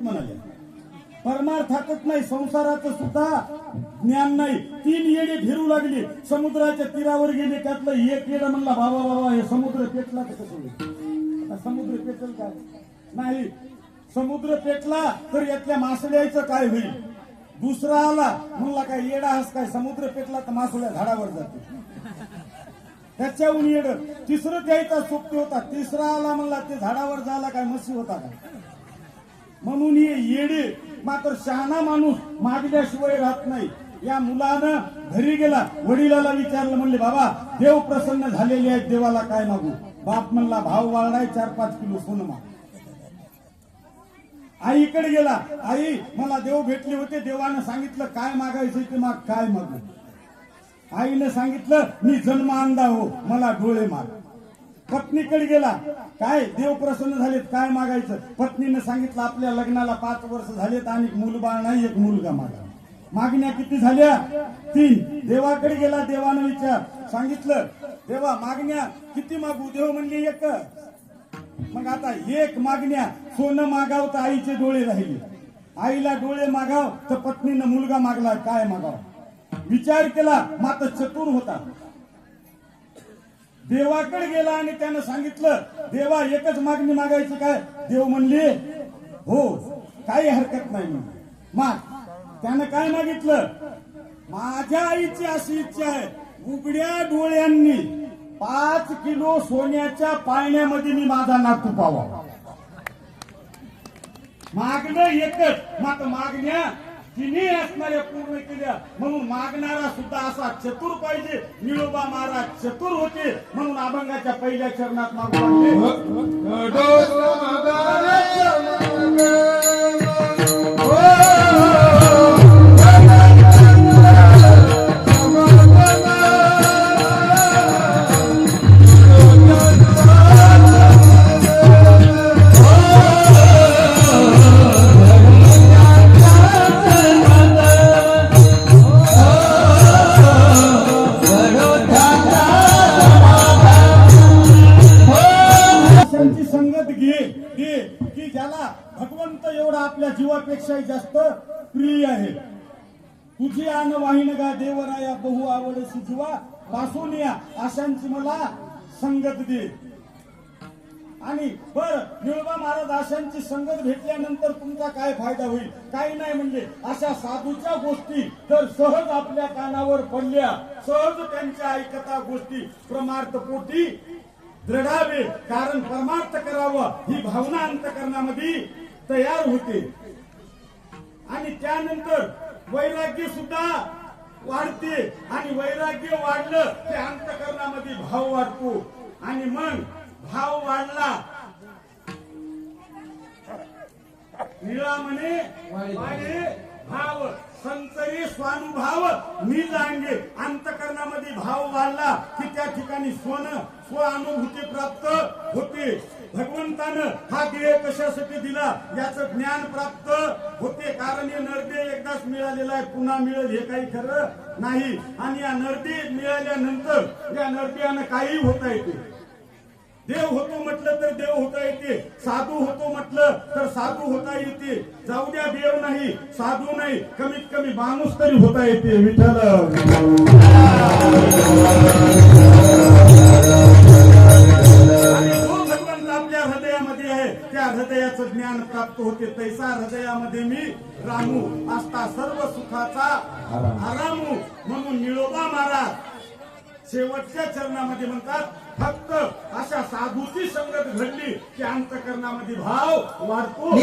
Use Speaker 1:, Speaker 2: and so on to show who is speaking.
Speaker 1: म्हणाले. परमार्थातच नाही संसाराचं सुद्धा ज्ञान नाही. तीन येडे फिरू लागली. समुद्राच्या तीरावर गेले त्यातलं एक येडा म्हणला बाबा बाबा हे समुद्र पेटला कसं समुद्र पेटल काय नाही. समुद्र पेटला तर यातल्या मासळ्याचं काय होईल? दुसरा आला म्हणला काय येडा हस काय? समुद्र पेटला तर मासोळ्या झाडावर जाते त्याच्याहून येड. तिसरं द्यायचा सोपती होता. तिसरा आला म्हणला ते झाडावर झाला काय मसी होता का? म्हणून हे येडे मात्र शहाणा माणूस मागल्याशिवाय राहत नाही. या मुलानं घरी गेला वडिलाला विचारलं म्हणले बाबा देव प्रसन्न झालेले आहेत देवाला काय मागू? बाप म्हणला भाव वाळलाय चार पाच किलो सोनं माग. आईकडे गेला आई मला देव भेटले होते देवानं सांगितलं काय मागायचं ते माग काय मागू? आईनं सांगितलं मी जन्म अंधा हो मला डोळे माग. पत्नीकडे गेला. काय? देव प्रसन्न झालेत. काय मागायचं? पत्नीनं सांगितलं आपल्या लग्नाला पाच वर्ष झालेत आणि मुलबाळ नाही एक मुलगा मागा. मागण्या किती झाल्या? तीन. देवाकडे गेला देवानं विचार. सांगितलं देवा मागण्या किती मागू? देव म्हणले एक. मग आता एक मागण्या सोनं मागाव तर आईचे डोळे राहिले. आईला डोळे मागाव तर पत्नीनं मुलगा मागला काय मागाव? विचार केला मात्र चतुर होता. देवाकडे गेला आणि त्यानं सांगितलं देवा एकच मागणी मागायचं काय? देव म्हणले हो काही हरकत नाही. माग त्यानं काय मागितलं? माझ्या आईची अशी इच्छा आहे उघड्या डोळ्यांनी पाच किलो सोन्याच्या पाळण्यामध्ये मी माझा नातू पावा मागणं एकच मात्र मागण्या तिन्ही असणाऱ्या पूर्ण केल्या. म्हणून मागणारा सुद्धा असा चतुर पाहिजे. निळोबा महाराज चतुर होते. म्हणून अभंगाच्या पहिल्या चरणात मागू लागले की ज्याला भगवंत एवढा आपल्या जीवापेक्षाही जास्त प्रिय आहे. तुझी आन वाहिन गा देवराया बहु आवडसी जीवा पासून या आशांची मला संगत दे. आणि बर निळबा महाराज आशांची संगत भेटल्यानंतर तुमचा काय फायदा होईल? काही नाही म्हणजे अशा साधूच्या गोष्टी जर सहज आपल्या कानावर पडल्या सहज त्यांच्या ऐकता गोष्टी प्रमार्थ पोटी दृढावे कारण परमार्थ करावं ही भावना अंतकरणामध्ये तयार होते. आणि त्यानंतर वैराग्य सुद्धा वाढते आणि वैराग्य वाढलं की अंतकरणामध्ये भाव वाढतो. आणि मग भाव वाढला. निळा म्हणे वाढे. भाव संतरी स्वानुभाव मी जाणगे अंतकरणामध्ये भाव वाढला की त्या ठिकाणी सोनं स्वानुभूती प्राप्त होते. भगवंतानं हा ध्येय कशासाठी दिला? याचं ज्ञान प्राप्त होते. कारण हे नरदे एकदाच मिळालेला आहे. पुन्हा मिळेल हे काही खरं नाही. आणि या नरदे मिळाल्यानंतर या नरदेयानं काही होता येते देव होतो म्हटलं तर देव होता येते. साधू होतो म्हटलं तर साधू होता येते. जाऊ द्या देव नाही साधू नाही कमीत कमी माणूस तरी होता येते विठ्ठल. आपल्या हृदयामध्ये आहे त्या हृदयाचं ज्ञान प्राप्त होते. तैसा हृदयामध्ये मी रामू असता सर्व सुखाचा आरामू म्हणून निळोबा महाराज शेवटच्या चरणामध्ये म्हणतात फक्त अशा साधूची संगत घडली की अंतकरणामध्ये भाव वाढतो.